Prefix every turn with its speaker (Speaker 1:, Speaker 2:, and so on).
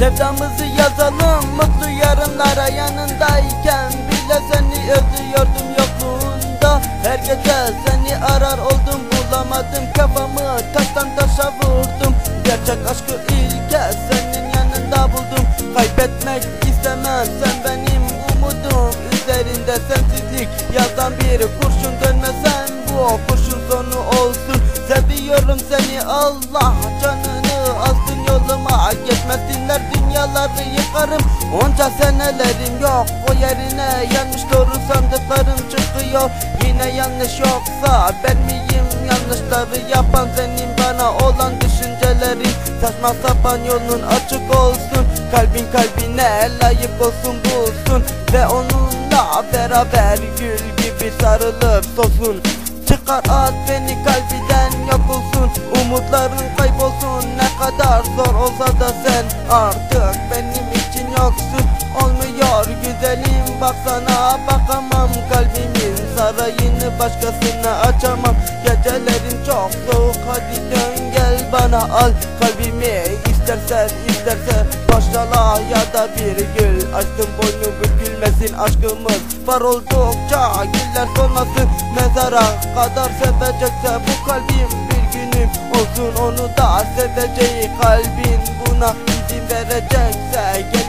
Speaker 1: Sevdamızı yazalım mutlu yarınlara yanındayken Bile seni özlüyordum yokluğunda. Her gece seni arar oldum bulamadım Kafamı taştan taşa vurdum. Gerçek aşkı ilk kez senin yanında buldum. Kaybetmek istemem sen benim umudum. Üzerinde sensizlik yazan bir kurşun dönmesen Bu kurşun sonu olsun. Seviyorum seni Allah yoluma Geçmesinler dünyaları yıkarım. Onca senelerim yok. O yerine Yanlış doğru sandıklarım çıkıyor. Yine yanlış yoksa ben miyim? Yanlışları yapan Senin bana olan düşüncelerin. Saçma sapan yolun açık olsun. Kalbin kalbine layık olsun bulsun. Ve onunla beraber gül gibi sarılıp solsun Çıkar at beni kalbiden yok olsun. Umutların kaybolsun kadar zor olsa da sen Artık benim için yoksun. Olmuyor güzelim baksana bakamam Kalbimin sarayını başkasına açamam. Gecelerin çok soğuk hadi dön gel bana al Kalbimi. İstersen istersen başlala ya da bir gül. Açtım boynu bükülmesin aşkımız. Var oldukça güller solmasın Mezara kadar sevecekse bu kalbim Olsun onu da seveceği kalbin Buna izin verecekse